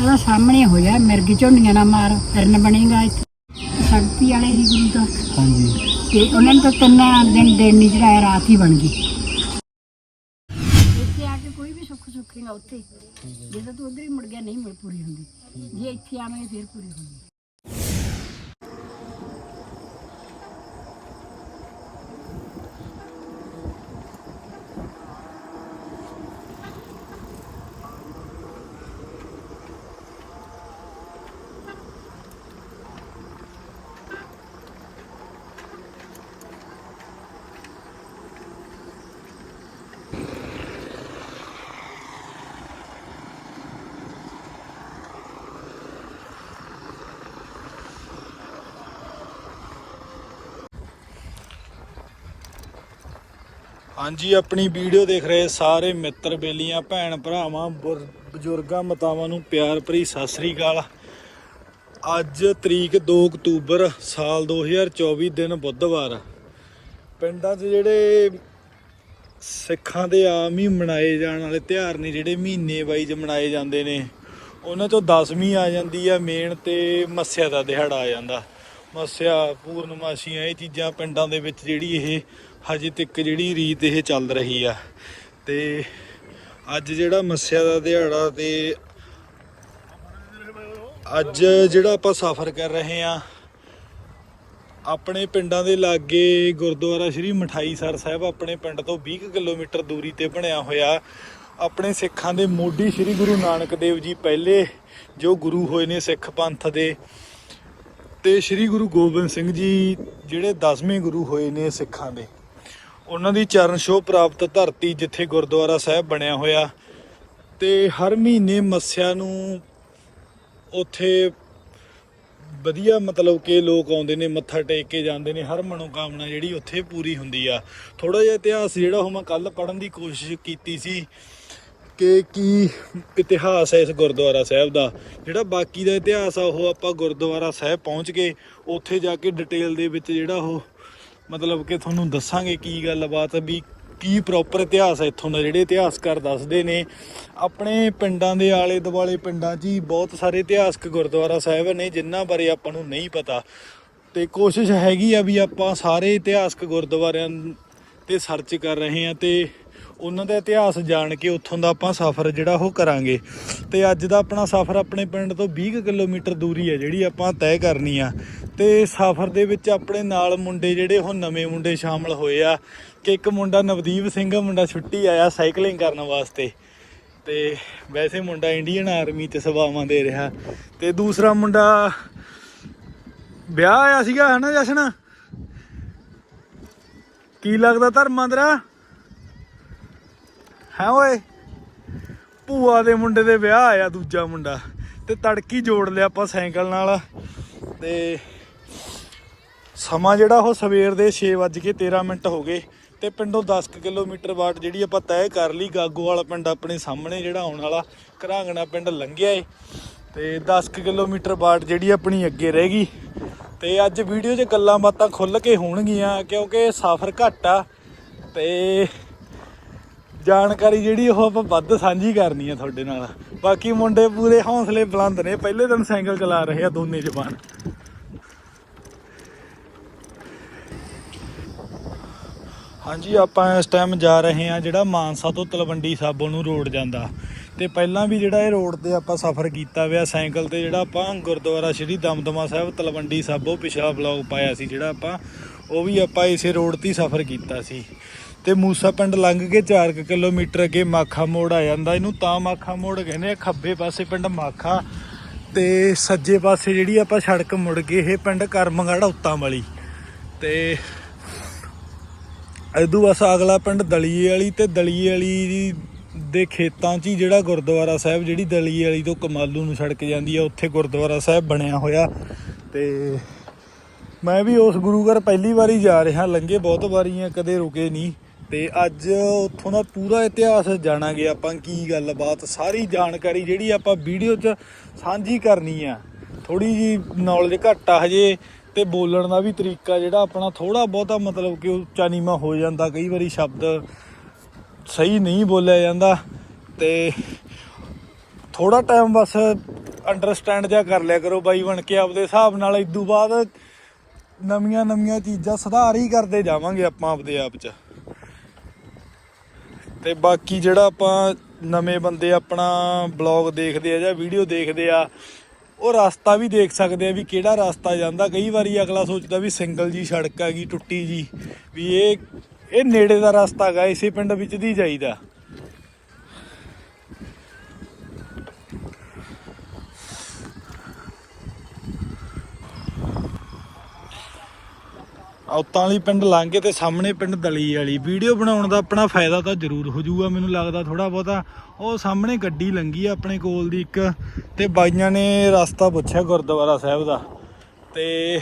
ਇਹਦਾ ਸਾਹਮਣੇ ਹੋਇਆ ਮਿਰਗ ਝੋਨੀਆਂ ਨਾ ਮਾਰ ਫਿਰਨ ਬਣੇਗਾ ਇੱਥੇ। ਸ਼ਕਤੀ ਵਾਲੇ ਹੀ ਗੁਰੂ ਦਾ ਹਾਂਜੀ। ਤੇ ਉਹਨਾਂ ਨੇ ਤਾਂ ਤਿੰਨ ਦਿਨ ਦਿਨ ਨਹੀਂ ਚੜਾਇਆ ਰਾਤ ਹੀ ਬਣ ਗਈ। ਇੱਥੇ ਆ ਕੇ ਕੋਈ ਵੀ ਸੁੱਖ ਸੁੱਖੇਗਾ ਉੱਥੇ। ਜੇ ਤਾਂ ਤੂੰ ਉਧਰ ਹੀ ਮੁੜ ਗਿਆ ਨਹੀਂ ਮੁੜ ਪੂਰੀ ਹੁੰਦੀ। ਜੇ ਇੱਥੇ ਆਵੇਂ ਫਿਰ ਪੂਰੀ ਹੁੰਦੀ। ਹਾਂਜੀ, ਆਪਣੀ ਵੀਡੀਓ ਦੇਖ ਰਹੇ ਸਾਰੇ ਮਿੱਤਰ, ਬੇਲੀਆਂ, ਭੈਣ ਭਰਾਵਾਂ, ਬੁਰ- ਬਜ਼ੁਰਗਾਂ, ਮਤਾਵਾਂ ਨੂੰ ਪਿਆਰ ਭਰੀ ਸਤਿ ਸ੍ਰੀ ਅਕਾਲ। ਅੱਜ ਤਰੀਕ 2 ਅਕਤੂਬਰ ਸਾਲ 2024 ਦਿਨ ਬੁੱਧਵਾਰ। ਪਿੰਡਾਂ 'ਚ ਜਿਹੜੇ ਸਿੱਖਾਂ ਦੇ ਆਮ ਹੀ ਮਨਾਏ ਜਾਣ ਵਾਲੇ ਤਿਉਹਾਰ ਨੇ, ਜਿਹੜੇ ਮਹੀਨੇ ਵਾਈਜ਼ ਮਨਾਏ ਜਾਂਦੇ ਨੇ, ਉਹਨਾਂ ਚੋਂ 10ਵੀਂ ਆ ਜਾਂਦੀ ਆ, ਮੇਨ ਤੇ ਮੱਸਿਆ ਦਾ ਦਿਹਾੜਾ ਆ ਜਾਂਦਾ। ਮੱਸਿਆ ਪੂਰਨਮਾਸ਼ੀਆਂ ਇਹ ਚੀਜ਼ਾਂ ਪਿੰਡਾਂ ਦੇ ਵਿੱਚ ਜਿਹੜੀ ਇਹ ਹਜੇ ਤੱਕ ਜਿਹੜੀ ਰੀਤ ਇਹ ਚੱਲ ਰਹੀ ਆ। ਤੇ ਅੱਜ ਜਿਹੜਾ ਮੱਸਿਆ ਦਾ ਦਿਹਾੜਾ ਤੇ ਅੱਜ ਜਿਹੜਾ ਆਪਾਂ ਸਫ਼ਰ ਕਰ ਰਹੇ ਆ, ਆਪਣੇ ਪਿੰਡਾਂ ਦੇ ਲਾਗੇ ਗੁਰਦੁਆਰਾ ਸ਼੍ਰੀ ਮਠਾਈ ਸਰ ਸਾਹਿਬ ਆਪਣੇ ਪਿੰਡ ਤੋਂ 20 ਕੁ ਕਿਲੋਮੀਟਰ ਦੂਰੀ ਤੇ ਬਣਿਆ ਹੋਇਆ। ਆਪਣੇ ਸਿੱਖਾਂ ਦੇ ਮੋਢੀ ਸ਼੍ਰੀ ਗੁਰੂ ਨਾਨਕ ਦੇਵ ਜੀ ਪਹਿਲੇ ਜੋ ਗੁਰੂ ਹੋਏ ਨੇ ਸਿੱਖ ਪੰਥ ਦੇ ਤੇ ਸ਼੍ਰੀ ਗੁਰੂ ਗੋਬਿੰਦ ਸਿੰਘ ਜੀ ਜਿਹੜੇ 10ਵੇਂ ਗੁਰੂ ਹੋਏ ਨੇ ਸਿੱਖਾਂ ਦੇ, ਉਹਨਾਂ ਦੀ ਚਰਨ ਛੋਹ ਪ੍ਰਾਪਤ ਧਰਤੀ ਜਿੱਥੇ ਗੁਰਦੁਆਰਾ ਸਾਹਿਬ ਬਣਿਆ ਹੋਇਆ ਤੇ ਹਰ ਮਹੀਨੇ ਮੱਸਿਆ ਨੂੰ ਉੱਥੇ ਵਧੀਆ ਮਤਲਬ ਕਿ ਲੋਕ ਆਉਂਦੇ ਨੇ, ਮੱਥਾ ਟੇਕ ਕੇ ਜਾਂਦੇ ਨੇ, ਹਰ ਮਨੋਕਾਮਨਾ ਜਿਹੜੀ ਉੱਥੇ ਪੂਰੀ ਹੁੰਦੀ ਆ। ਥੋੜਾ ਜਿਹਾ ਇਤਿਹਾਸ ਜਿਹੜਾ ਉਹ ਮੈਂ ਕੱਲ ਪੜਨ ਦੀ ਕੋਸ਼ਿਸ਼ ਕੀਤੀ ਸੀ ਕਿ ਕੀ ਇਤਿਹਾਸ ਹੈ ਇਸ ਗੁਰਦੁਆਰਾ ਸਾਹਿਬ ਦਾ? ਜਿਹੜਾ ਬਾਕੀ ਦਾ ਇਤਿਹਾਸ ਆ, ਉਹ ਆਪਾਂ ਗੁਰਦੁਆਰਾ ਸਾਹਿਬ ਪਹੁੰਚ ਕੇ ਉੱਥੇ ਜਾ ਕੇ ਡਿਟੇਲ ਦੇ ਵਿੱਚ ਜਿਹੜਾ ਉਹ ਮਤਲਬ ਕਿ ਤੁਹਾਨੂੰ ਦੱਸਾਂਗੇ ਕੀ ਗੱਲਬਾਤ ਵੀ ਕੀ ਪ੍ਰੋਪਰ ਇਤਿਹਾਸ ਹੈ ਇੱਥੋਂ ਦਾ, ਜਿਹੜੇ ਇਤਿਹਾਸਕਾਰ ਦੱਸਦੇ ਨੇ। ਆਪਣੇ ਪਿੰਡਾਂ ਦੇ ਆਲੇ ਦੁਆਲੇ ਪਿੰਡਾਂ 'ਚ ਹੀ ਬਹੁਤ ਸਾਰੇ ਇਤਿਹਾਸਕ ਗੁਰਦੁਆਰਾ ਸਾਹਿਬ ਨੇ, ਜਿਨ੍ਹਾਂ ਬਾਰੇ ਆਪਾਂ ਨੂੰ ਨਹੀਂ ਪਤਾ। ਤੇ ਕੋਸ਼ਿਸ਼ ਹੈਗੀ ਆ ਵੀ ਆਪਾਂ ਸਾਰੇ ਇਤਿਹਾਸਕ ਗੁਰਦੁਆਰਿਆਂ ਤੇ ਸਰਚ ਕਰ ਰਹੇ ਹਾਂ ਤੇ ਉਹਨਾਂ ਦਾ ਇਤਿਹਾਸ ਜਾਣ ਕੇ ਉੱਥੋਂ ਦਾ ਆਪਾਂ ਸਫ਼ਰ ਜਿਹੜਾ ਉਹ ਕਰਾਂਗੇ। ਤੇ ਅੱਜ ਦਾ ਆਪਣਾ ਸਫ਼ਰ ਆਪਣੇ ਪਿੰਡ ਤੋਂ 20 ਕੁ ਕਿਲੋਮੀਟਰ ਦੂਰੀ ਹੈ ਜਿਹੜੀ ਆਪਾਂ ਤੈਅ ਕਰਨੀ ਆ। ਤੇ ਸਫ਼ਰ ਦੇ ਵਿੱਚ ਆਪਣੇ ਨਾਲ ਮੁੰਡੇ ਜਿਹੜੇ, ਉਹ ਨਵੇਂ ਮੁੰਡੇ ਸ਼ਾਮਲ ਹੋਏ ਆ। ਕਿ ਇੱਕ ਮੁੰਡਾ ਨਵਦੀਪ ਸਿੰਘ, ਮੁੰਡਾ ਛੁੱਟੀ ਆਇਆ ਸਾਈਕਲਿੰਗ ਕਰਨ ਵਾਸਤੇ। ਤੇ ਵੈਸੇ ਮੁੰਡਾ ਇੰਡੀਅਨ ਆਰਮੀ ਤੇ ਸਭਾਵਾਂ ਦੇ ਰਿਹਾ। ਤੇ ਦੂਸਰਾ ਮੁੰਡਾ ਵਿਆਹ ਆਇਆ ਸੀਗਾ, ਹਨਾ ਜਸ਼ਨ? ਕੀ ਲੱਗਦਾ ਧਰਮਾਂ ਤੇਰਾ ਹੈ ਓਏ? ਭੂਆ ਦੇ ਮੁੰਡੇ ਦੇ ਵਿਆਹ ਆਇਆ ਦੂਜਾ ਮੁੰਡਾ ਤੇ ਤੜਕੀ ਜੋੜ ਲਿਆ ਆਪਾਂ ਸਾਈਕਲ ਨਾਲ ਤੇ ਸਮਾਂ ਜਿਹੜਾ ਉਹ ਸਵੇਰ ਦੇ 6:13 ਮਿੰਟ ਹੋ ਗਏ ਤੇ ਪਿੰਡੋਂ 10 ਕੁ ਕਿਲੋਮੀਟਰ ਬਾਅਦ ਜਿਹੜੀ ਆਪਾਂ ਤੈਅ ਕਰ ਲਈ, ਗਾਗੋ ਵਾਲਾ ਪਿੰਡ ਆਪਣੇ ਸਾਹਮਣੇ ਜਿਹੜਾ ਆਉਣ ਵਾਲਾ, ਘਰਾਂਗਣਾ ਪਿੰਡ ਲੰਘਿਆ ਏ। ਤੇ 10 ਕੁ ਕਿਲੋਮੀਟਰ ਬਾਅਦ ਜਿਹੜੀ ਆਪਣੀ ਅੱਗੇ ਰਹਿ ਗਈ। ਤੇ ਅੱਜ ਵੀਡੀਓ 'ਚ ਗੱਲਾਂ ਬਾਤਾਂ ਖੁੱਲ ਕੇ ਹੋਣਗੀਆਂ ਕਿਉਂਕਿ ਸਫ਼ਰ ਘੱਟ ਆ ਤੇ ਜਾਣਕਾਰੀ ਜਿਹੜੀ ਉਹ ਆਪਾਂ ਵੱਧ ਸਾਂਝੀ ਕਰਨੀ ਆ ਤੁਹਾਡੇ ਨਾਲ। ਬਾਕੀ ਮੁੰਡੇ ਪੂਰੇ ਹੌਸਲੇ ਬੁਲੰਦ ਨੇ, ਪਹਿਲੇ ਦਿਨ ਸਾਈਕਲ ਚਲਾ ਰਹੇ ਆ ਦੋਨੇ ਜਵਾਨ। ਹਾਂਜੀ, ਆਪਾਂ ਇਸ ਟਾਈਮ ਜਾ ਰਹੇ ਹਾਂ ਜਿਹੜਾ ਮਾਨਸਾ ਤੋਂ ਤਲਵੰਡੀ ਸਾਬੋ ਨੂੰ ਰੋਡ ਜਾਂਦਾ। ਤੇ ਪਹਿਲਾਂ ਵੀ ਜਿਹੜਾ ਇਹ ਰੋਡ ਤੇ ਆਪਾਂ ਸਫ਼ਰ ਕੀਤਾ ਵਿਆ ਸਾਈਕਲ ਤੇ ਜਿਹੜਾ ਆਪਾਂ ਗੁਰਦੁਆਰਾ ਸ਼੍ਰੀ ਦਮਦਮਾ ਸਾਹਿਬ ਤਲਵੰਡੀ ਸਾਬੋ ਪਿਛਲਾ ਵਲੌਗ ਪਾਇਆ ਸੀ, ਜਿਹੜਾ ਆਪਾਂ ਉਹ ਵੀ ਆਪਾਂ ਇਸੇ ਰੋਡ ਤੇ ਹੀ ਸਫ਼ਰ ਕੀਤਾ ਸੀ। ਤੇ ਮੂਸਾ ਪਿੰਡ ਲੰਘ ਕੇ 4 ਕਿਲੋਮੀਟਰ ਅੱਗੇ ਮਾਖਾ ਮੋੜ ਆ ਜਾਂਦਾ। ਇਹਨੂੰ ਤਾਂ ਮਾਖਾ ਮੋੜ ਕਹਿੰਦੇ ਆ, ਖੱਬੇ ਪਾਸੇ ਪਿੰਡ ਮਾਖਾ ਤੇ ਸੱਜੇ ਪਾਸੇ ਜਿਹੜੀ ਆਪਾਂ ਸੜਕ ਮੁੜ ਗਏ, ਇਹ ਪਿੰਡ ਕਰਮਗੜ੍ਹ ਉੱਤਾਂ ਵਾਲੀ ਤੇ ਇਦੋਂ ਬਸ ਅਗਲਾ ਪਿੰਡ ਦਲੀਏ ਵਾਲੀ ਤੇ ਦਲੀਏ ਵਾਲੀ ਦੇ ਖੇਤਾਂ 'ਚ ਹੀ ਜਿਹੜਾ ਗੁਰਦੁਆਰਾ ਸਾਹਿਬ, ਜਿਹੜੀ ਦਲੀਏ ਵਾਲੀ ਤੋਂ ਕਮਾਲੂ ਨੂੰ ਸੜਕ ਜਾਂਦੀ ਆ, ਉੱਥੇ ਗੁਰਦੁਆਰਾ ਸਾਹਿਬ ਬਣਿਆ ਹੋਇਆ। ਤੇ ਮੈਂ ਵੀ ਉਸ ਗੁਰੂ ਘਰ ਪਹਿਲੀ ਵਾਰੀ ਜਾ ਰਿਹਾ, ਲੰਘੇ ਬਹੁਤ ਵਾਰੀ ਵਾਰੀਆਂ ਕਦੇ ਰੁਕੇ ਨਹੀਂ। ਤੇ ਅੱਜ ਉੱਥੋਂ ਦਾ ਪੂਰਾ ਇਤਿਹਾਸ ਜਾਣਾਂਗੇ ਆਪਾਂ ਕੀ ਗੱਲਬਾਤ, ਸਾਰੀ ਜਾਣਕਾਰੀ ਜਿਹੜੀ ਆਪਾਂ ਵੀਡੀਓ 'ਚ ਸਾਂਝੀ ਕਰਨੀ ਆ। ਥੋੜੀ ਜੀ ਨੌਲੇਜ ਘੱਟ ਆ ਹਜੇ ਤੇ ਬੋਲਣ ਦਾ ਵੀ ਤਰੀਕਾ ਜਿਹੜਾ ਆਪਣਾ ਥੋੜਾ ਬਹੁਤਾ ਮਤਲਬ ਕਿ ਉੱਚਾ ਨੀਵਾਂ ਹੋ ਜਾਂਦਾ, ਕਈ ਵਾਰੀ ਸ਼ਬਦ ਸਹੀ ਨਹੀਂ ਬੋਲਿਆ ਜਾਂਦਾ ਤੇ ਥੋੜਾ ਟਾਈਮ ਬਸ ਅੰਡਰਸਟੈਂਡ ਜਾ ਕਰ ਲਿਆ ਕਰੋ ਬਾਈ ਬਣ ਕੇ ਆਪਦੇ ਹਿਸਾਬ ਨਾਲ ਇਦੋਂ ਬਾਅਦ ਨਵੀਆਂ ਨਵੀਆਂ ਚੀਜ਼ਾਂ ਸੁਧਾਰ ਹੀ ਕਰਦੇ ਜਾਵਾਂਗੇ ਆਪਾਂ ਆਪਦੇ ਆਪ ਚ। ਤੇ ਬਾਕੀ ਜਿਹੜਾ ਆਪਾਂ ਨਵੇਂ ਬੰਦੇ ਆਪਣਾ ਬਲੌਗ ਦੇਖਦੇ ਆ ਜਾਂ ਵੀਡੀਓ ਦੇਖਦੇ ਆ, ਉਹ ਰਸਤਾ ਵੀ ਦੇਖ ਸਕਦੇ ਆ ਵੀ ਕਿਹੜਾ ਰਸਤਾ ਜਾਂਦਾ। ਕਈ ਵਾਰੀ ਅਗਲਾ ਸੋਚਦਾ ਵੀ ਸਿੰਗਲ ਜੀ ਸੜਕ ਹੈਗੀ ਟੁੱਟੀ ਜੀ, ਵੀ ਇਹ ਇਹ ਨੇੜੇ ਦਾ ਰਸਤਾ ਹੈਗਾ ਇਸੇ ਪਿੰਡ ਵਿੱਚ ਦੀ ਜਾਈਦਾ। ਔਤਾਂ ਵਾਲੀ ਪਿੰਡ ਲੰਘ ਕੇ ਤੇ ਸਾਹਮਣੇ ਪਿੰਡ ਦਲੀ ਵਾਲੀ। ਵੀਡੀਓ ਬਣਾਉਣ ਦਾ ਆਪਣਾ ਫਾਇਦਾ ਤਾਂ ਜ਼ਰੂਰ ਹੋ ਜਾਊਗਾ, ਮੈਨੂੰ ਲੱਗਦਾ ਥੋੜਾ ਬਹੁਤਾ। ਉਹ ਸਾਹਮਣੇ ਗੱਡੀ ਲੰਗੀ ਆ ਆਪਣੇ ਕੋਲ ਦੀ ਇੱਕ, ਤੇ ਬਾਈਆਂ ਨੇ ਰਸਤਾ ਪੁੱਛਿਆ ਗੁਰਦੁਆਰਾ ਸਾਹਿਬ ਦਾ। ਤੇ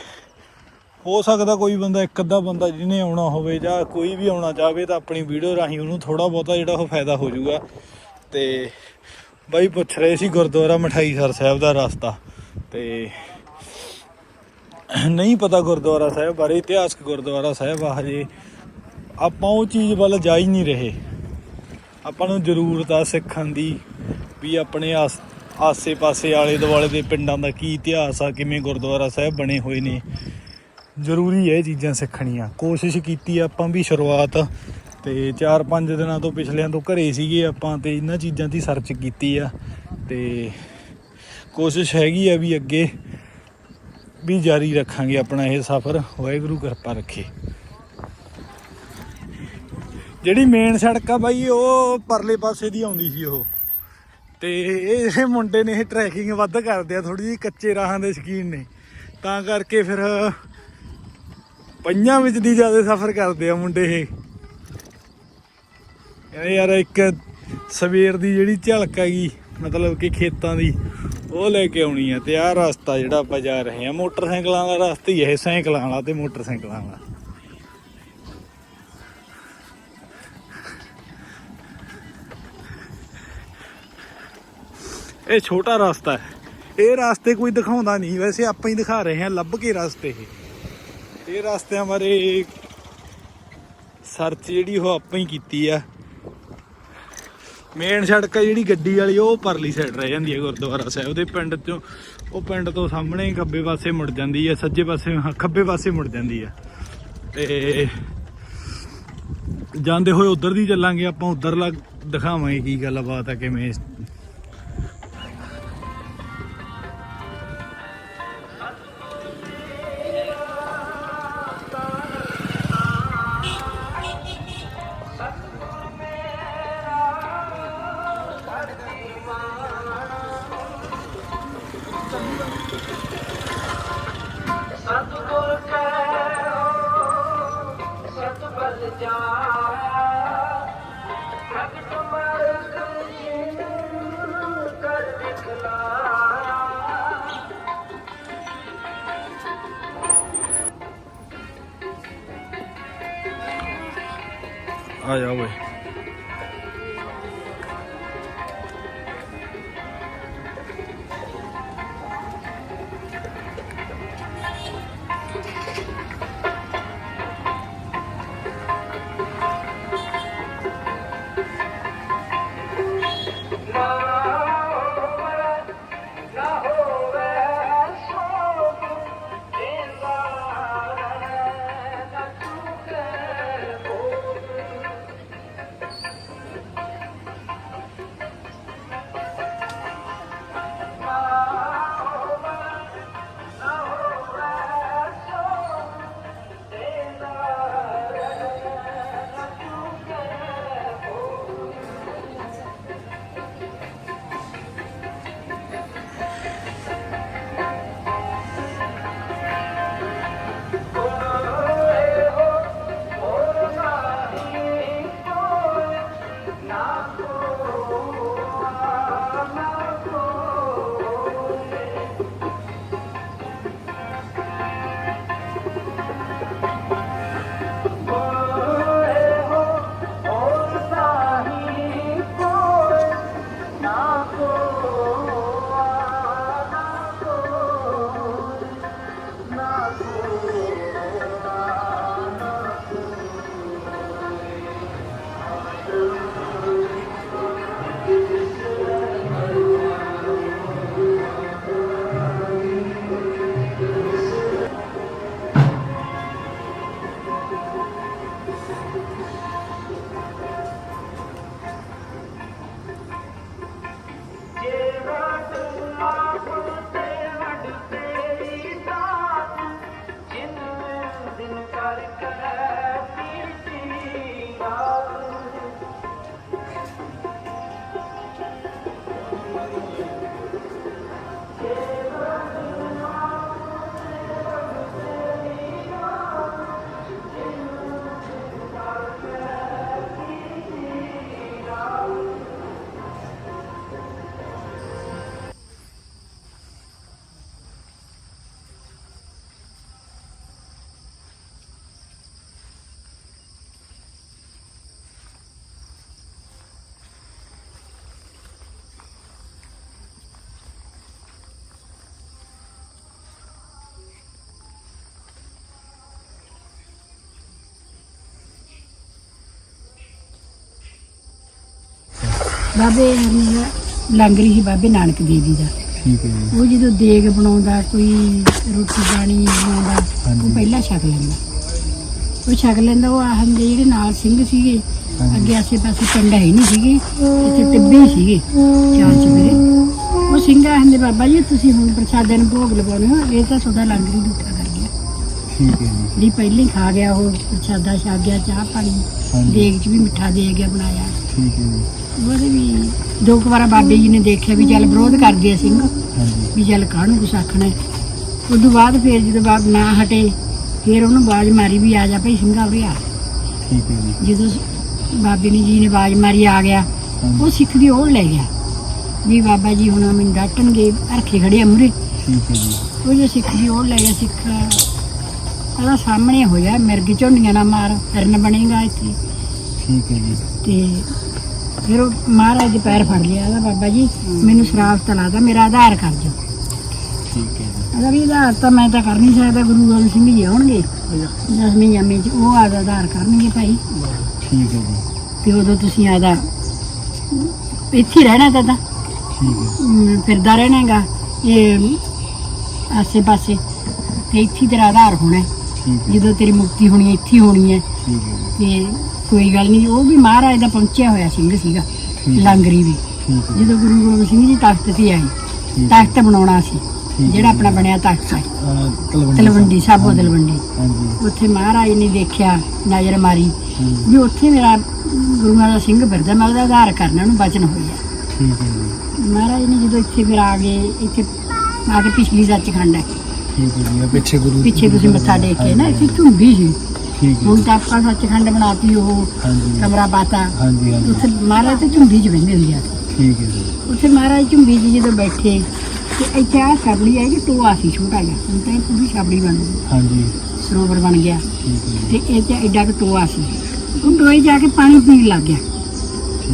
ਹੋ ਸਕਦਾ ਕੋਈ ਬੰਦਾ, ਇੱਕ ਅੱਧਾ ਬੰਦਾ ਜਿਹਨੇ ਆਉਣਾ ਹੋਵੇ ਜਾਂ ਕੋਈ ਵੀ ਆਉਣਾ ਚਾਹਵੇ ਤਾਂ ਆਪਣੀ ਵੀਡੀਓ ਰਾਹੀਂ ਉਹਨੂੰ ਥੋੜਾ ਬਹੁਤਾ ਜਿਹੜਾ ਉਹ ਫਾਇਦਾ ਹੋ ਜਾਊਗਾ। ਤੇ ਬਾਈ ਪੁੱਛ ਰਹੇ ਸੀ ਗੁਰਦੁਆਰਾ ਮਠਾਈ ਸਰ ਸਾਹਿਬ ਦਾ ਰਸਤਾ। ਤੇ ਨਹੀਂ ਪਤਾ ਗੁਰਦੁਆਰਾ ਸਾਹਿਬ ਬਾਰੇ, ਇਤਿਹਾਸਕ ਗੁਰਦੁਆਰਾ ਸਾਹਿਬ ਆ ਹਜੇ। ਆਪਾਂ ਉਹ ਚੀਜ਼ ਵੱਲ ਜਾ ਹੀ ਨਹੀਂ ਰਹੇ। ਆਪਾਂ ਨੂੰ ਜ਼ਰੂਰਤ ਆ ਸਿੱਖਣ ਦੀ, ਵੀ ਆਪਣੇ ਆਸ ਆਸੇ-ਪਾਸੇ ਆਲੇ ਦੁਆਲੇ ਦੇ ਪਿੰਡਾਂ ਦਾ ਕੀ ਇਤਿਹਾਸ ਆ, ਕਿਵੇਂ ਗੁਰਦੁਆਰਾ ਸਾਹਿਬ ਬਣੇ ਹੋਏ ਨੇ। ਜ਼ਰੂਰੀ ਹੈ ਇਹ ਚੀਜ਼ਾਂ ਸਿੱਖਣੀਆਂ। ਕੋਸ਼ਿਸ਼ ਕੀਤੀ ਆਪਾਂ ਵੀ ਸ਼ੁਰੂਆਤ। ਤੇ 4-5 ਦਿਨਾਂ ਤੋਂ ਪਿਛਲਿਆਂ ਤੋਂ ਘਰੇ ਸੀਗੇ ਆਪਾਂ ਤੇ ਇਹਨਾਂ ਚੀਜ਼ਾਂ ਦੀ ਸਰਚ ਕੀਤੀ ਆ। ਤੇ ਕੋਸ਼ਿਸ਼ ਹੈਗੀ ਆ ਵੀ ਅੱਗੇ ਵੀ ਜਾਰੀ ਰੱਖਾਂਗੇ ਆਪਣਾ ਇਹ ਸਫ਼ਰ। ਵਾਹਿਗੁਰੂ ਕਿਰਪਾ ਰੱਖੇ। ਜਿਹੜੀ ਮੇਨ ਸੜਕ ਆ ਬਾਈ, ਉਹ ਪਰਲੇ ਪਾਸੇ ਦੀ ਆਉਂਦੀ ਸੀ ਉਹ। ਤੇ ਇਹ ਮੁੰਡੇ ਨੇ ਇਹ ਟਰੈਕਿੰਗ ਵੱਧ ਕਰਦੇ ਆ ਥੋੜੀ ਜਿਹੀ ਕੱਚੇ ਰਾਹਾਂ ਦੇ ਸ਼ਕੀਨ ਨੇ। ਤਾਂ ਕਰਕੇ ਫਿਰ ਪੰਜਾਂ ਵਿੱਚ ਦੀ ਜ਼ਿਆਦਾ ਸਫ਼ਰ ਕਰਦੇ ਆ ਮੁੰਡੇ ਇਹ। ਕਹਿੰਦੇ ਯਾਰ ਇੱਕ ਸਵੇਰ ਦੀ ਜਿਹੜੀ ਝਲਕ ਹੈਗੀ, ਮਤਲਬ ਕਿ ਖੇਤਾਂ ਦੀ ਉਹ ਲੈ ਕੇ ਆਉਣੀ ਆ ਤੇ ਆਹ ਰਸਤਾ ਜਿਹੜਾ ਆਪਾਂ ਜਾ ਰਹੇ ਆ, ਮੋਟਰਸਾਈਕਲਾਂ ਦਾ ਰਸਤਾ ਹੀ ਹੈ ਸਾਈਕਲਾਂ ਵਾਲਾ ਤੇ ਮੋਟਰਸਾਈਕਲਾਂ ਵਾਲਾ। ਇਹ ਛੋਟਾ ਰਸਤਾ ਹੈ। ਇਹ ਰਸਤੇ ਕੋਈ ਦਿਖਾਉਂਦਾ ਨਹੀਂ, ਵੈਸੇ ਆਪਾਂ ਹੀ ਦਿਖਾ ਰਹੇ ਹਾਂ ਲੱਭ ਕੇ ਰਸਤੇ ਇਹ ਰਸਤਿਆਂ ਬਾਰੇ ਸਰਚ ਜਿਹੜੀ ਉਹ ਆਪਾਂ ਹੀ ਕੀਤੀ ਆ। ਮੇਨ ਸੜਕ ਹੈ ਜਿਹੜੀ ਗੱਡੀ ਵਾਲੀ ਉਹ ਪਰਲੀ ਸਾਈਡ ਰਹਿ ਜਾਂਦੀ ਹੈ ਗੁਰਦੁਆਰਾ ਸਾਹਿਬ ਦੇ ਪਿੰਡ ਤੋਂ ਉਹ ਪਿੰਡ ਤੋਂ ਸਾਹਮਣੇ ਹੀ ਖੱਬੇ ਪਾਸੇ ਮੁੜ ਜਾਂਦੀ ਹੈ ਸੱਜੇ ਪਾਸੇ ਹਾਂ, ਖੱਬੇ ਪਾਸੇ ਮੁੜ ਜਾਂਦੀ ਹੈ। ਤੇ ਜਾਂਦੇ ਹੋਏ ਉਧਰ ਦੀ ਚੱਲਾਂਗੇ ਆਪਾਂ ਉਧਰ ਲੱਗ ਦਿਖਾਵਾਂਗੇ ਕੀ ਗੱਲਬਾਤ ਹੈ ਕਿਵੇਂ ਬਾਬੇ ਮੇਰਾ ਲੰਗਰੀ ਸੀ ਬਾਬੇ ਨਾਨਕ ਦੇਵ ਜੀ ਦਾ। ਠੀਕ ਹੈ ਜੀ। ਉਹ ਜਦੋਂ ਦੇਗ ਬਣਾਉਂਦਾ ਕੋਈ ਰੋਟੀ ਪਾਣੀ ਬਣਾਉਂਦਾ। ਉਹ ਪਹਿਲਾਂ ਛਕ ਲੈਂਦਾ। ਉਹ ਛਕ ਲੈਂਦਾ ਉਹ ਆਹਨ ਦੇ ਜਿਹੜੇ ਨਾਲ ਸਿੰਘ ਸੀਗੇ। ਅੱਗੇ ਆਸੇ ਪਾਸੇ ਪਿੰਡ ਹੈ ਨਹੀਂ ਸੀਗੇ ਇੱਥੇ ਟਿੱਬੇ ਹੀ ਸੀਗੇ ਚਾਰ ਚਵੇਰੇ ਉਹ ਸਿੰਘ ਆਹਨ ਦੇ ਬਾਬਾ ਜੀ ਤੁਸੀਂ ਹੁਣ ਪ੍ਰਸ਼ਾਦੇ ਨੂੰ ਭੋਗ ਲਗਾਉਣੇ ਹੋ ਇਹ ਤਾਂ ਤੁਹਾਡਾ ਲੰਗਰੀ ਦੁੱਖਾ ਕਰ ਗਿਆ ਠੀਕ ਹੈ ਜੀ। ਪਹਿਲਾਂ ਹੀ ਖਾ ਗਿਆ ਉਹ ਪ੍ਰਸ਼ਾਦਾ ਛਕ ਗਿਆ ਚਾਹ ਪਾਣੀ। ਦੇਗ 'ਚ ਵੀ ਮਿੱਠਾ ਦੇ ਗਿਆ ਬਣਾਇਆ। ਠੀਕ ਹੈ ਜੀ। ਉਹਦੇ ਵੀ ਦੋ ਕੁ ਵਾਰ ਬਾਬੇ ਜੀ ਨੇ ਦੇਖਿਆ ਵੀ ਚੱਲ ਵਿਰੋਧ ਕਰਦੇ ਆ ਸਿੰਘ ਹਾਂਜੀ। ਵੀ ਚੱਲ ਕਾਹਨੂੰ ਕੁਛ ਆਖਣਾ ਹੈ। ਉਦੋਂ ਬਾਅਦ ਫਿਰ ਜਦੋਂ ਬਾਬ ਨਾ ਹਟੇ ਫਿਰ ਉਹਨੂੰ ਬਾਜ਼ ਮਾਰੀ ਵੀ ਆ ਜਾ ਭਈ ਸਿੰਘਾ ਉਰੇ ਆ। ਠੀਕ ਹੈ ਜੀ। ਜਦੋਂ ਬਾਬੇ ਨੇ ਜੀ ਨੇ ਬਾਜ਼ ਮਾਰੀ ਆ ਗਿਆ ਹਾਂਜੀ। ਉਹ ਸਿੱਖ ਦੀ ਲੈ ਗਿਆ। ਵੀ ਬਾਬਾ ਜੀ ਹੁਣ ਮੈਨੂੰ ਡਾਟਣਗੇ ਅਰਖੇ ਖੜੇ ਅਮਰੇ ਠੀਕ ਹੈ ਜੀ। ਉਹ ਜੋ ਸਿੱਖ ਦੀ ਉਹ ਲੈ ਗਿਆ ਸਿੱਖ ਉਹਦਾ ਸਾਹਮਣੇ ਹੋਇਆ ਮਿਰਗ ਝੋਨੀਆਂ ਨਾ ਮਾਰ ਫਿਰਨ ਬਣੇਗਾ ਇੱਥੇ। ਠੀਕ ਹੈ ਜੀ। ਤੇ ਫਿਰ ਉਹ ਮਹਾਰਾਜ ਦੇ ਪੈਰ ਫੜ ਲਿਆ ਉਹਦਾ ਬਾਬਾ ਜੀ ਮੈਨੂੰ ਸ਼ਰਾਫ ਤਲਾਦਾ ਮੇਰਾ ਆਧਾਰ ਕਰ ਦਿਓ। ਠੀਕ ਹੈ ਜੀ। ਅਗਰ ਵੀ ਆਧਾਰ ਤਾਂ ਮੈਂ ਤਾਂ ਕਰ ਨਹੀਂ ਸਕਦਾ ਗੁਰੂ ਗੋਬਿੰਦ ਸਿੰਘ ਜੀ ਆਉਣਗੇ। ਦਸਵੀਂ ਜੰਮੇ ਚ ਉਹ ਆਦਾ ਆਧਾਰ ਕਰਨਗੇ ਭਾਈ। ਠੀਕ ਹੈ ਜੀ। ਤੇ ਉਦੋਂ ਤੁਸੀਂ ਆਦਾ ਇੱਥੇ ਰਹਿਣਾ ਤਾਂ ਤਾਂ। ਠੀਕ ਹੈ। ਫਿਰਦਾ ਰਹਿਣਾਗਾ ਇਹ ਆਸੇ ਪਾਸੇ ਤੇ ਇੱਥੇ ਤੇਰਾ ਆਧਾਰ ਹੋਣਾ। ਜਦੋਂ ਤੇਰੀ ਮੁਕਤੀ ਹੋਣੀ ਹੈ, ਇੱਥੇ ਹੋਣੀ ਹੈ। ਠੀਕ ਹੈ ਜੀ। ਤੇ ਕੋਈ ਗੱਲ ਨਹੀਂ ਉਹ ਵੀ ਮਹਾਰਾਜ ਦਾ ਪਹੁੰਚਿਆ ਹੋਇਆ ਸਿੰਘ ਸੀਗਾ ਲਾਂਗਰੀ ਵੀ। ਠੀਕ ਹੈ। ਜਦੋਂ ਗੁਰੂ ਗੋਬਿੰਦ ਸਿੰਘ ਜੀ ਤਖਤ ਤੇ ਆਏ ਤਖਤ ਬਣਾਉਣਾ ਸੀ। ਜਿਹੜਾ ਆਪਣਾ ਬਣਿਆ ਤਖਤ ਹੈ ਤਲਵੰਡੀ ਸਾਬੋ। ਤਲਵੰਡੀ। ਉੱਥੇ ਮਹਾਰਾਜ ਨੇ ਦੇਖਿਆ ਨਜ਼ਰ ਮਾਰੀ। ਵੀ ਉੱਥੇ ਮੇਰਾ ਗੁਰੂਆਂ ਦਾ ਸਿੰਘ ਫਿਰਦਾ ਮੈਂ ਉਹਦਾ ਆਧਾਰ ਕਰਨਾ ਉਹਨੂੰ ਬਚਨ ਹੋਇਆ। ਠੀਕ ਹੈ ਮਹਾਰਾਜ ਨੇ ਜਦੋਂ ਇੱਥੇ ਫਿਰ ਆ ਗਏ ਇੱਥੇ ਆ ਕੇ ਪਿਛਲੀ ਸੱਚਖੰਡ ਹੈ। ਠੀਕ ਹੈ ਜੀ ਪਿੱਛੇ ਗੁਰੂ ਪਿੱਛੇ ਤੁਸੀਂ ਮੱਥਾ ਟੇਕ ਕੇ ਨਾ ਇੱਥੇ ਝੁੰਬੀ ਸੀ। ਠੀਕ ਹੈ ਹੁਣ ਤਾਂ ਆਪਾਂ ਸੱਚਖੰਡ ਬਣਾਤੀ ਉਹ ਹਾਂਜੀ। ਕਮਰਾ ਪਾਤਾ ਹਾਂਜੀ ਹਾਂਜੀ। ਉੱਥੇ ਮਹਾਰਾਜ ਤੇ ਝੁੰਬੀ 'ਚ ਬਹਿੰਦੇ ਹੁੰਦੇ ਆ। ਠੀਕ ਹੈ ਜੀ। ਉੱਥੇ ਮਹਾਰਾਜ ਝੁੰਬੀ 'ਚ ਜਦੋਂ ਬੈਠੇ ਤੇ ਇੱਥੇ ਆ ਛਬੜੀ ਹੈ ਕਿ ਟੋਆ ਸੀ ਛੋਟਾ ਜਿਹਾ। ਹੁਣ ਤਾਂ ਇਹ ਪੂਰੀ ਛਬੜੀ ਬਣ ਗਈ। ਹਾਂਜੀ। ਸਰੋਵਰ ਬਣ ਗਿਆ। ਠੀਕ ਹੈ ਜੀ। ਤੇ ਇਹ ਤੇ ਐਡਾ ਕੁ ਟੋਆ ਸੀ। ਉਹ ਟੋਏ ਜਾ ਕੇ ਪਾਣੀ ਪੀਣ ਲੱਗ ਗਿਆ।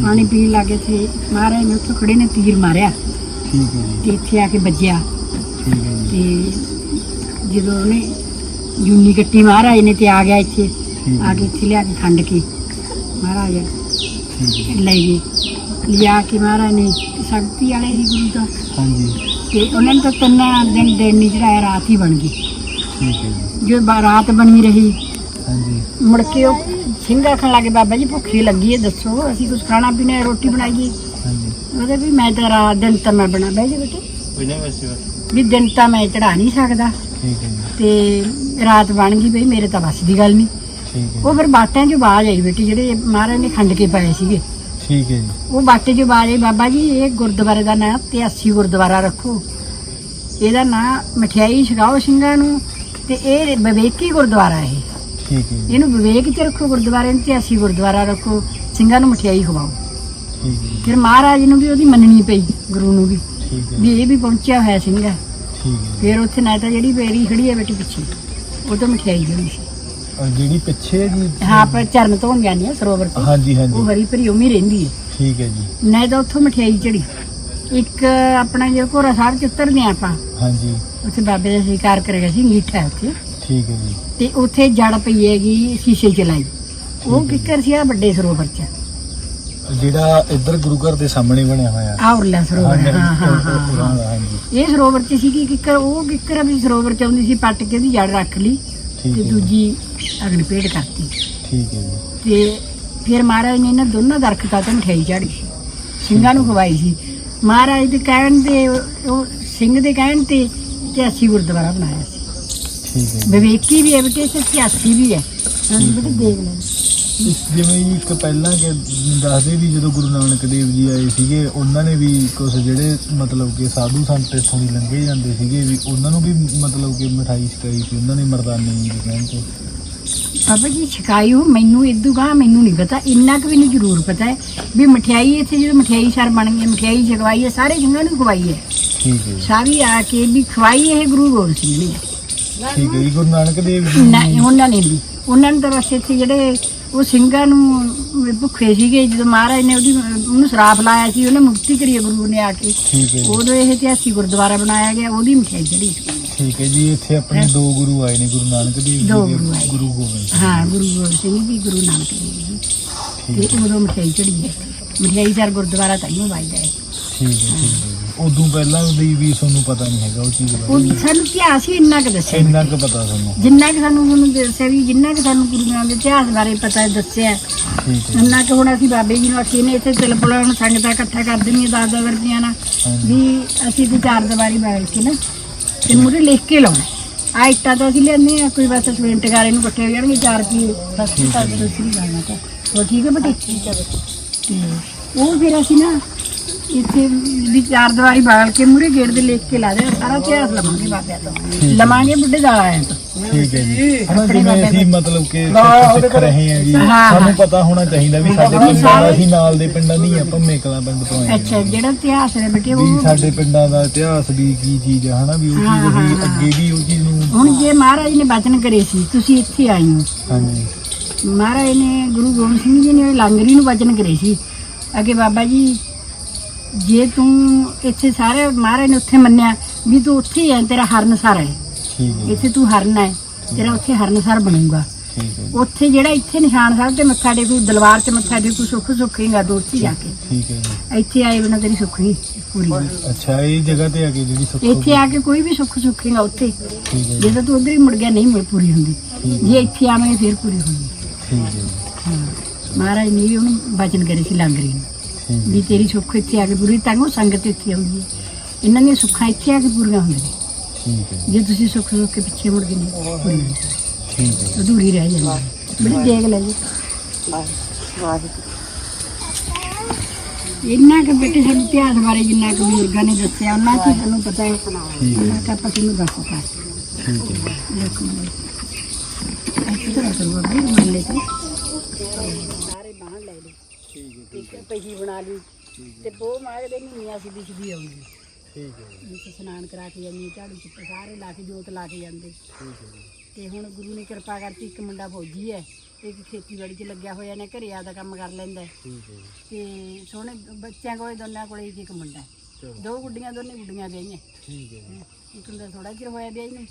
ਪਾਣੀ ਪੀਣ ਲੱਗੇ ਤੇ ਮਹਾਰਾਜ ਨੇ ਉੱਥੇ ਖੜੇ ਨੇ ਤੀਰ ਮਾਰਿਆ। ਠੀਕ ਹੈ ਜੀ। ਤੇ ਇੱਥੇ ਆ ਕੇ ਵੱਜਿਆ। ਠੀਕ ਹੈ ਜੀ। ਤੇ ਜਦੋਂ ਉਹਨੇ ਜੁੰਨੀ ਕੱਟੀ ਮਹਾਰਾਜ ਨੇ ਤੇ ਆ ਗਿਆ ਇੱਥੇ। ਆ ਕੇ ਇੱਥੇ ਲਿਆ ਕੇ ਖੰਡ ਕੇ। ਮਹਾਰਾਜ ਲੈ ਗਏ। ਲਿਆ ਕੇ ਮਹਾਰਾਜ ਨੇ ਸ਼ਕਤੀ ਵਾਲੇ ਹੀ ਗੁਰੂ ਦਾ ਹਾਂਜੀ। ਤੇ ਉਹਨਾਂ ਨੇ ਤਾਂ ਤਿੰਨ ਦਿਨ ਦਿਨ ਨਹੀਂ ਚੜਾਇਆ ਰਾਤ ਹੀ ਬਣ ਗਈ। ਠੀਕ ਹੈ ਜੀ। ਜੋ ਬਾ- ਰਾਤ ਬਣੀ ਰਹੀ। ਹਾਂਜੀ। ਮੁੜ ਕੇ ਉਹ ਸਿੰਘ ਆਖਣ ਲੱਗੇ ਬਾਬਾ ਜੀ ਭੁੱਖੀ ਲੱਗੀ ਹੈ ਦੱਸੋ ਅਸੀਂ ਕੁਝ ਖਾਣਾ ਪੀਣਾ ਰੋਟੀ ਬਣਾਈਏ ਹਾਂਜੀ। ਉਹਦੇ ਵੀ ਮੈਂ ਤਾਂ ਰਾਤ ਦਿਨ ਤਾਂ ਮੈਂ ਬਣਾ ਬਹਿ ਜਾ ਬੇਟੇ। ਵੀ ਦਿਨ ਤਾਂ ਮੈਂ ਚੜਾ ਨਹੀਂ ਸਕਦਾ। ਠੀਕ ਹੈ ਜੀ। ਤੇ ਰਾਤ ਬਣ ਗਈ ਬਈ ਮੇਰੇ ਤਾਂ ਬਸ ਦੀ ਗੱਲ ਨਹੀਂ ਠੀਕ ਹੈ ਉਹ ਫਿਰ ਬਾਟਿਆਂ 'ਚ ਆਵਾਜ਼ ਆਈ ਬੇਟੀ ਜਿਹੜੇ ਮਹਾਰਾਜ ਨੇ ਖੰਡ ਕੇ ਪਾਏ ਸੀਗੇ। ਠੀਕ ਹੈ ਜੀ। ਉਹ ਬਾਟੇ 'ਚ ਆਈ ਬਾਬਾ ਜੀ ਇਹ ਗੁਰਦੁਆਰੇ ਦਾ ਨਾਂ ਤੇ 80 ਗੁਰਦੁਆਰਾ ਰੱਖੋ। ਇਹਦਾ ਨਾਂ ਮਠਿਆਈ ਛਕਾਓ ਸਿੰਘਾਂ ਨੂੰ ਤੇ ਇਹ ਵਿਵੇਕੀ ਗੁਰਦੁਆਰਾ ਇਹ। ਠੀਕ ਹੈ ਇਹਨੂੰ ਵਿਵੇਕ 'ਚ ਰੱਖੋ ਗੁਰਦੁਆਰੇ ਨੂੰ ਤੇ 80 ਗੁਰਦੁਆਰਾ ਰੱਖੋ ਸਿੰਘਾਂ ਨੂੰ ਮਠਿਆਈ ਖਵਾਓ। ਠੀਕ ਹੈ ਫਿਰ ਮਹਾਰਾਜ ਨੂੰ ਵੀ ਉਹਦੀ ਮੰਨਣੀ ਪਈ ਗੁਰੂ ਨੂੰ ਵੀ। ਠੀਕ ਹੈ। ਵੀ ਇਹ ਵੀ ਪਹੁੰਚਿਆ ਹੋਇਆ ਸਿੰਘ। ਹੈ ਠੀਕ ਹੈ। ਫਿਰ ਉੱਥੇ ਨਾ ਤਾਂ ਜਿਹੜੀ ਬੇਰੀ ਖੜੀ ਹੈ ਬੇਟੀ ਪਿੱਛੇ ਉਹ ਤੋਂ ਮਠਿਆਈ ਜਾਂਦੀ ਸੀ। ਔਰ ਜਿਹੜੀ ਪਿੱਛੇ ਹੈ ਜੀ ਹਾਂ ਆਪਾਂ ਚਰਨ ਧੋਣ ਜਾਂਦੇ ਆ ਸਰੋਵਰ ਤੇ। ਹਾਂਜੀ ਉਹ ਹਾਂਜੀ ਹਰੀ ਭਰੀ ਉਮੀ ਰਹਿੰਦੀ ਹੈ। ਠੀਕ ਹੈ ਜੀ। ਨਾ ਤਾਂ ਉੱਥੋਂ ਮਠਿਆਈ ਚੜੀ। ਇੱਕ ਆਪਣਾ ਜਿਹੜਾ ਘੋੜਾ ਸਾਹਿਬ ਚ ਉਤਰਦੇ ਆ ਆਪਾਂ ਹਾਂਜੀ। ਉੱਥੇ ਬਾਬੇ ਦਾ ਸਵੀਕਾਰ ਕਰੇਗਾ ਸੀ ਹੈ ਉੱਥੇ। ਠੀਕ ਹੈ ਜੀ। ਤੇ ਉੱਥੇ ਜੜ ਪਈ ਹੈਗੀ ਸ਼ੀਸ਼ੇ ਚ ਲਾਈ। ਉਹ ਕਿੱਕਰ ਸੀ ਆ ਵੱਡੇ ਸਰੋਵਰ ਚ। ਜਿਹੜਾ ਇੱਧਰ ਗੁਰੂ ਘਰ ਦੇ ਸਾਹਮਣੇ ਬਣਿਆ ਹੋਇਆ। ਆ ਉਰਲਾ ਸਰੋਵਰ ਹੈ, ਹਾਂ ਹਾਂ ਹਾਂਜੀ ਇਹ ਸਰੋਵਰ ਚ ਸੀ ਕਿ ਕਿੱਕਰ ਉਹ ਕਿੱਕਰ ਵੀ ਸਰੋਵਰ ਚ ਆਉਂਦੀ ਸੀ ਪੱਟ ਕੇ ਉਹਦੀ ਜੜ ਰੱਖ ਲਈ ਠੀਕ ਤੇ ਹੈ ਜੀ, ਦੂਜੀ ਅਗਨ ਪੇੜ ਕਰਤੀ। ਠੀਕ ਹੈ ਜੀ। ਤੇ ਫਿਰ ਮਹਾਰਾਜ ਨੇ ਇਹਨਾਂ ਦੋਨਾਂ ਦਰਖਤਾਂ ਤੇ ਮਠਿਆਈ ਝਾੜੀ ਸੀ। ਸਿੰਘਾਂ ਨੂੰ ਖਵਾਈ ਸੀ। ਮਹਾਰਾਜ ਦੇ ਕਹਿਣ ਤੇ ਉਹ ਸਿੰਘ ਦੇ ਕਹਿਣ ਤੇ ਤੇ ਅਸੀਂ ਗੁਰਦੁਆਰਾ ਬਣਾਇਆ ਸੀ। ਠੀਕ ਹੈ ਜੀ। ਵਿਵੇਕੀ ਵੀ ਹੈ ਬੇਟੇ ਤੇ 86 ਵੀ ਹੈ। ਹਾਂ ਬੇਟੇ ਦੇਖ ਲੈ ਇਸ ਜਿਵੇਂ ਜੀ ਇੱਕ ਪਹਿਲਾਂ ਕਿ ਦੱਸਦੇ ਵੀ ਜਦੋਂ ਗੁਰੂ ਨਾਨਕ ਦੇਵ ਜੀ ਆਏ ਸੀਗੇ ਉਹਨਾਂ ਨੇ ਵੀ ਕੁਝ ਜਿਹੜੇ ਮਤਲਬ ਕਿ ਸਾਧੂ ਸੰਤ ਇੱਥੋਂ ਦੀ ਲੰਘੇ ਜਾਂਦੇ ਸੀਗੇ ਵੀ ਉਹਨਾਂ ਨੂੰ ਵੀ ਮਤਲਬ ਕਿ ਮਠਾਈ ਛਕਾਈ ਸੀ ਉਹਨਾਂ ਨੇ ਮਰਦਾਨੇ ਜੀ ਦੇ ਕਹਿਣ ਤੇ। ਬਾਬਾ ਜੀ ਛਕਾਈ ਹੋ ਮੈਨੂੰ ਇਦੋਂ ਗਾ ਮੈਨੂੰ ਨਹੀਂ ਪਤਾ ਇੰਨਾ ਕੁ ਮੈਨੂੰ ਜ਼ਰੂਰ ਪਤਾ ਹੈ ਵੀ ਮਠਿਆਈ ਇੱਥੇ ਜਦੋਂ ਮਠਿਆਈ ਸਰ ਬਣ ਗਈ ਮਠਿਆਈ ਛਕਵਾਈ ਹੈ ਸਾਰੇ ਸਿੰਘਾਂ ਨੂੰ ਖਵਾਈ ਹੈ। ਠੀਕ ਹੈ ਸਾਰੀ ਆ ਕੇ ਵੀ ਖਵਾਈ ਇਹ ਗੁਰੂ ਗੋਬਿੰਦ ਸਿੰਘ ਨੇ। ਠੀਕ ਹੈ ਜੀ ਗੁਰੂ ਨਾਨਕ ਦੇਵ ਜੀ ਨਾ ਉਹਨਾਂ ਨੇ ਵੀ ਉਹਨਾਂ ਨੇ ਤਾਂ ਬਸ ਇੱਥੇ ਜਿਹੜੇ ਉਹ ਸਿੰਘਾਂ ਨੂੰ ਭੁੱਖੇ ਸੀਗੇ ਜਦੋਂ ਮਹਾਰਾਜ ਨੇ ਉਹਦੀ ਉਹਨੂੰ ਸ਼ਰਾਪ ਲਾਇਆ ਸੀ ਉਹਨੇ ਮੁਕਤੀ ਕਰੀ ਹੈ ਗੁਰੂ ਨੇ ਆ ਕੇ। ਠੀਕ ਹੈ ਜੀ। ਉਦੋਂ ਇਹ ਇਤਿਹਾਸੀ ਗੁਰਦੁਆਰਾ ਬਣਾਇਆ ਗਿਆ ਉਹਦੀ ਮਠਿਆਈ ਚੜੀ ਸੀ। ਠੀਕ ਹੈ ਜੀ ਇੱਥੇ ਆਪਣੇ ਦੋ ਗੁਰੂ ਆਏ ਨੇ ਗੁਰੂ ਨਾਨਕ ਦੇਵ ਜੀ ਦੋ ਤੇ ਗੁਰੂ ਆਏ। ਗੁਰੂ ਗੋਬਿੰਦ ਸਿੰਘ ਹਾਂ ਗੁਰੂ ਗੋਬਿੰਦ ਸਿੰਘ ਜੀ ਗੁਰੂ ਨਾਨਕ ਦੇਵ ਜੀ। ਠੀਕ ਤੇ ਉਦੋਂ ਮਠਿਆਈ ਚੜੀ ਹੈ। ਮਠਿਆਈ ਸਰ ਗੁਰਦੁਆਰਾ ਤਾਈਓ ਵੱਜਦਾ ਹੈ। ਠੀਕ ਹੈ ਠੀਕ ਹੈ। ਉਦੋਂ ਪਹਿਲਾਂ ਦੀ ਵੀ ਤੁਹਾਨੂੰ ਪਤਾ ਨਹੀਂ ਹੈਗਾ ਉਹ ਚੀਜ਼ ਉਹ ਬਾਰੇ ਸਾਨੂੰ ਇਤਿਹਾਸ ਹੀ ਇੰਨਾ ਕੁ ਦੱਸਿਆ ਇੰਨਾ ਕੁ ਪਤਾ ਤੁਹਾਨੂੰ। ਜਿੰਨਾ ਕਿ ਸਾਨੂੰ ਉਹਨੂੰ ਦੱਸਿਆ ਵੀ ਜਿੰਨਾ ਕਿ ਸਾਨੂੰ ਗੁਰੂਆਂ ਦੇ ਇਤਿਹਾਸ ਬਾਰੇ ਪਤਾ ਹੈ ਦੱਸਿਆ। ਠੀਕ ਹੈ। ਉਹਨਾਂ ਕਿ ਹੁਣ ਅਸੀਂ ਬਾਬੇ ਜੀ ਨੂੰ ਆਖੀ ਨੇ ਇੱਥੇ ਤਿਲਪੁਲਾ ਨੂੰ ਸੰਗਤਾਂ ਇਕੱਠਾ ਕਰ ਦੇਣੀਆਂ ਦਸ ਦਸ ਰੁਪਈਆਂ ਨਾਲ। ਵੀ ਅਸੀਂ ਤੇ ਚਾਰ ਦੀਵਾਰੀ ਬਾਲ ਕੇ ਨਾ ਤੇ ਮੂਰੇ ਲਿਖ ਕੇ ਲਾਉਣਾ। ਆ ਇੱਟਾਂ ਤਾਂ ਅਸੀਂ ਲੈਂਦੇ ਆ ਕੋਈ ਬਸ ਸਿਮੈਂਟ ਗਾਰੇ ਨੂੰ ਇਕੱਠੇ ਹੋ ਜਾਣਗੇ ਚਾਰ ਰੁਪਏ। ਬਸ ਸਾਡੇ ਤੋਂ ਸ਼ੁਰੂ ਕਰਨਾ ਤਾਂ। ਉਹ ਠੀਕ ਹੈ ਬੇਟੇ? ਠੀਕ ਹੈ ਉਹ ਫਿਰ ਅਸੀਂ ਨਾ ਇੱਥੇ ਵੀ ਚਾਰ ਦੀਵਾਰੀ ਬਾਲ ਕੇ ਮੂਰੇ ਗੇਟ ਦੇ ਲਿਖ ਕੇ ਲਾ ਦੇ ਸਾਰਾ ਇਤਿਹਾਸ ਲਵਾਂਗੇ ਬਾਬਿਆਂ ਤੋਂ। ਲਵਾਂਗੇ ਬੁੱਢੇ ਦਾ ਆਇਆ ਤੋਂ। ਠੀਕ ਹੈ ਜੀ। ਹਨਾ ਜਿਵੇਂ ਅਸੀਂ ਮਤਲਬ ਕਿ ਸਿੱਖ ਰਹੇ ਹਾਂ ਜੀ। ਸਾਨੂੰ ਪਤਾ ਹੋਣਾ ਚਾਹੀਦਾ ਵੀ ਸਾਡੇ ਪਿੰਡਾਂ ਅਸੀਂ ਨਾਲ ਦੇ ਪਿੰਡਾਂ ਨਹੀਂ ਆਪਾਂ ਮੇਕਲਾ ਪਿੰਡ ਤੋਂ ਆਏ ਅੱਛਾ ਜਿਹੜਾ ਇਤਿਹਾਸ ਹੈ ਬੇਟੇ ਉਹ ਸਾਡੇ ਪਿੰਡਾਂ ਦਾ ਇਤਿਹਾਸ ਵੀ ਕੀ ਚੀਜ਼ ਹੈ ਹਨਾ ਵੀ ਉਹ ਚੀਜ਼ ਅਸੀਂ। ਅੱਗੇ ਵੀ ਉਹ ਚੀਜ਼ ਨੂੰ ਹੁਣ ਜੇ ਮਹਾਰਾਜ ਨੇ ਬਚਨ ਕਰੇ ਸੀ ਤੁਸੀਂ ਇੱਥੇ ਆਏ ਹੋ। ਹਾਂਜੀ। ਮਹਾਰਾਜ ਨੇ ਗੁਰੂ ਗੋਬਿੰਦ ਸਿੰਘ ਜੀ ਨੇ ਲਾਂਗਰੀ ਨੂੰ ਬਚਨ ਕਰੇ ਸੀ। ਅਗੇ ਬਾਬਾ ਜੀ ਜੇ ਤੂੰ ਇੱਥੇ ਸਾਰੇ ਮਹਾਰਾਜ ਨੇ ਉੱਥੇ ਮੰਨਿਆ ਵੀ ਤੂੰ ਉੱਥੇ ਹੀ ਹੈ ਤੇਰਾ ਹਰਨਸਾਰ ਹੈ। ਠੀਕ ਹੈ। ਇੱਥੇ ਤੂੰ ਹਰਨ ਹੈ ਤੇਰਾ ਉੱਥੇ ਹਰਨਸਾਰ ਬਣੂਗਾ। ਠੀਕ ਹੈ। ਉੱਥੇ ਜਿਹੜਾ ਇੱਥੇ ਨਿਸ਼ਾਨ ਸਾਹਿਬ ਤੇ ਮੱਥਾ ਟੇਕੂ ਦਲਵਾਰ ਤੇ ਮੱਥਾ ਟੇਕੂ ਸੁੱਖ ਸੁੱਖੇਗਾ ਦੋਸਤੀ ਜਾ ਕੇ। ਠੀਕ ਹੈ। ਜੀ ਇੱਥੇ ਆਏ ਬਿਨਾਂ ਤੇਰੀ ਸੁੱਖ ਨਹੀਂ ਪੂਰੀ ਹੋਣੀ। ਅੱਛਾ ਇਹ ਜਗ੍ਹਾ ਤੇ ਆ ਕੇ ਜਿਹੜੀ ਸੁੱਖ ਇੱਥੇ ਆ ਕੇ ਕੋਈ ਵੀ ਸੁੱਖ ਸੁੱਖੇਗਾ ਉੱਥੇ। ਠੀਕ ਹੈ। ਜੀ, ਜਦੋਂ ਤੂੰ ਉਧਰ ਹੀ ਮੁੜ ਗਿਆ ਨਹੀਂ ਮੁੜ ਪੂਰੀ ਹੁੰਦੀ। ਜੇ ਇੱਥੇ ਆਵੇਂ ਫਿਰ ਪੂਰੀ ਹੋਣੀ ਠੀਕ ਹੈ। ਜੀ, ਹਾਂ। ਮਹਾਰਾਜ ਨੇ ਵੀ ਉਹਨੂੰ ਬਚਨ ਕਰੇ ਸੀ ਲਾਂਗਰੀ ਨੂੰ। ਵੀ ਤੇਰੀ ਸੁੱਖ ਇੱਥੇ ਆ ਕੇ ਪੂਰੀ ਤਾਂ ਉਹ ਸੰਗਤ ਇੱਥੇ ਆਉਂਦੀ ਹੈ ਇਹਨਾਂ ਦੀਆਂ ਸੁੱਖਾਂ ਇੱਥੇ ਆ ਕੇ ਪੂਰੀਆਂ ਹੁੰਦੀਆਂ ਠੀਕ ਹੈ ਜੇ ਤੁਸੀਂ ਸੁੱਖ ਸੁੱਖ ਕੇ ਪਿੱਛੇ ਮੁੜ ਗਏ ਨਹੀਂ ਪੂਰੀਆਂ ਠੀਕ ਹੈ ਅਧੂਰੀ ਰਹਿ ਜਾਂਦੀ ਹੈ। ਬੜੀ ਦੇਖ ਲੈ ਜੀ ਇੰਨਾ ਕਿ ਬੇਟੇ ਸਾਨੂੰ ਇਤਿਹਾਸ ਬਾਰੇ ਜਿੰਨਾ ਕਿ ਬਜ਼ੁਰਗਾਂ ਨੇ ਦੱਸਿਆ ਉਹਨਾਂ ਕੀ ਸਾਨੂੰ ਪਤਾ ਹੈ ਉਹਨਾਂ ਕਿ ਆਪਾਂ ਤੁਹਾਨੂੰ ਦੱਸਤਾ ਠੀਕ ਹੈ ਦੇਖੋ ਐਸੇ ਤਰ੍ਹਾਂ ਕਰੋ ਅੱਗੇ ਮੰਨ ਲੈ ਤੇ ਠੀਕ ਹੈ ਪਹੀ ਬਣਾ ਲਈ ਤੇ ਬੋ ਮਾਗਦੇ ਮਹੀਨਿਆਂ ਸਿੱਧੀ ਸਿੱਧੀ ਆਉਂਦੀ। ਠੀਕ ਹੈ। ਜਿਸ ਇਸ਼ਨਾਨ ਕਰਾ ਕੇ ਜਾਂਦੀ ਝਾੜੂ ਚੁੱਪ ਸਾਰੇ ਲਾ ਕੇ ਜੋਤ ਲਾ ਕੇ ਜਾਂਦੇ। ਤੇ ਹੁਣ ਗੁਰੂ ਨੇ ਕਿਰਪਾ ਕਰਤੀ ਇੱਕ ਮੁੰਡਾ ਫੌਜੀ ਹੈ ਇੱਕ ਖੇਤੀਬਾੜੀ 'ਚ ਲੱਗਿਆ ਹੋਇਆ ਨੇ ਘਰੇ ਆਦਾ ਕੰਮ ਕਰ ਲੈਂਦਾ ਹੈ। ਠੀਕ ਹੈ। ਤੇ ਸੋਹਣੇ ਬੱਚਿਆਂ ਕੋਲੇ ਦੋਨਾਂ ਕੋਲੇ ਇੱਕ ਇੱਕ ਮੁੰਡਾ ਹੈ। ਦੋ ਗੁੱਡੀਆਂ ਦੋਨੇ ਗੁੱਡੀਆਂ ਵਿਆਹੀਆਂ। ਠੀਕ ਹੈ। ਇੱਕ ਦਾ ਥੋੜਾ ਚਿਰ ਹੋਇਆ ਵਿਆਹੀ ਨੂੰ।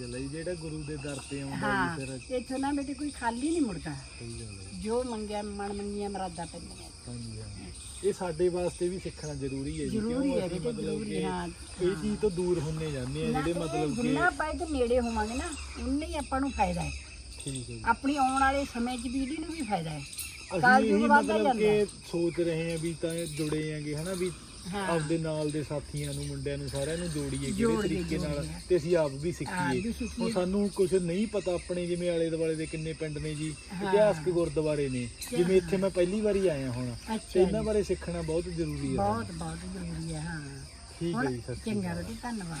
ਗੱਲ ਹੈ ਜੀ, ਜਿਹੜਾ ਗੁਰੂ ਦੇ ਦਰ ਤੇ ਆਉਂਦਾ ਹਾਂ ਜੀ ਫਿਰ। ਇੱਥੋਂ ਨਾ ਬੇਟੇ ਕੋਈ ਖਾਲੀ ਨਹੀਂ ਮੁੜਦਾ। ਗੱਲ ਹੈ ਜੋ। ਮੰਗਿਆ ਮਨ ਮੰਗੀਆਂ ਮਰਾਦਾ ਪੈਂਦੀਆਂ। ਹਾਂਜੀ ਹਾਂ ਇਹ ਸਾਡੇ ਵਾਸਤੇ ਵੀ ਸਿੱਖਣਾ ਜ਼ਰੂਰੀ ਹੈ ਜੀ ਜ਼ਰੂਰੀ ਹੈ ਅਸੀਂ ਬੇਟੇ ਮਤਲਬ ਜ਼ਰੂਰੀ ਕਿ ਹਾਂ। ਇਹ ਚੀਜ਼ ਤੋਂ ਦੂਰ ਹੁੰਨੇ ਜਾਂਦੇ ਆ ਜਿਹੜੇ ਮਤਲਬ ਕਿ ਜਿੰਨਾ ਆਪਾਂ ਇਹ ਨੇੜੇ ਹੋਵਾਂਗੇ ਨਾ ਉਨਾ ਹੀ ਆਪਾਂ ਨੂੰ ਫਾਇਦਾ ਹੈ। ਠੀਕ ਹੈ ਜੀ। ਆਪਣੀ ਆਉਣ ਵਾਲੇ ਸਮੇਂ 'ਚ ਪੀੜ੍ਹੀ ਨੂੰ ਵੀ ਫਾਇਦਾ ਹੈ। ਅਸੀਂ ਕਾਲ ਇਹੀ ਵੱਧਦਾ ਮਤਲਬ ਜਾਂਦਾ ਹੈ। ਕਿ ਸੋਚ ਰਹੇ ਹਾਂ ਵੀ ਤਾਂ ਜੁੜੇ ਆਂਗੇ ਹਨਾ ਵੀ ਹਾਂ ਆਪਦੇ ਨਾਲ ਦੇ ਸਾਥੀਆਂ ਨੂੰ ਮੁੰਡਿਆਂ ਨੂੰ ਸਾਰਿਆਂ ਨੂੰ ਜੋੜੀਏ ਕਿਹੜੇ ਜੋੜੀਏ, ਤਰੀਕੇ ਨਾਲ ਜੋੜੀਏ। ਤੇ ਅਸੀਂ ਆਪ ਵੀ ਆਪ ਸਿੱਖੀਏ ਵੀ ਸਿੱਖੀਏ। ਹੁਣ ਸਾਨੂੰ ਕੁਝ ਨਹੀਂ ਪਤਾ ਆਪਣੇ ਜਿਵੇਂ ਆਲੇ ਦੁਆਲੇ ਦੇ ਕਿੰਨੇ ਪਿੰਡ ਨੇ ਜੀ ਹਾਂ। ਇਤਿਹਾਸਕ ਗੁਰਦੁਆਰੇ ਨੇ। ਜਿਵੇਂ ਇੱਥੇ ਮੈਂ ਪਹਿਲੀ ਵਾਰੀ ਆਇਆ ਹੁਣ ਤੇ ਅੱਛਾ ਇਹਨਾਂ ਬਾਰੇ ਸਿੱਖਣਾ ਬਹੁਤ ਜ਼ਰੂਰੀ ਹੈ। ਬਹੁਤ ਬਹੁਤ ਜ਼ਰੂਰੀ ਹੈ ਹਾਂ। ਠੀਕ ਹੈ ਹੁਣ ਜੀ ਸਤਿ ਸ਼੍ਰੀ ਚੰਗਾ ਅਕਾਲ। ਬੇਟੇ ਧੰਨਵਾਦ।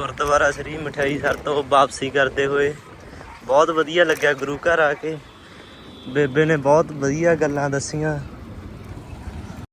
ਗੁਰਦੁਆਰਾ ਸ੍ਰੀ ਮਠਿਆਈ ਸਰ ਤੋਂ ਵਾਪਸੀ ਕਰਦੇ ਹੋਏ ਬਹੁਤ ਵਧੀਆ ਲੱਗਿਆ ਗੁਰੂ ਘਰ ਆ ਕੇ। ਬੇਬੇ ਨੇ ਬਹੁਤ ਵਧੀਆ ਗੱਲਾਂ ਦੱਸੀਆਂ।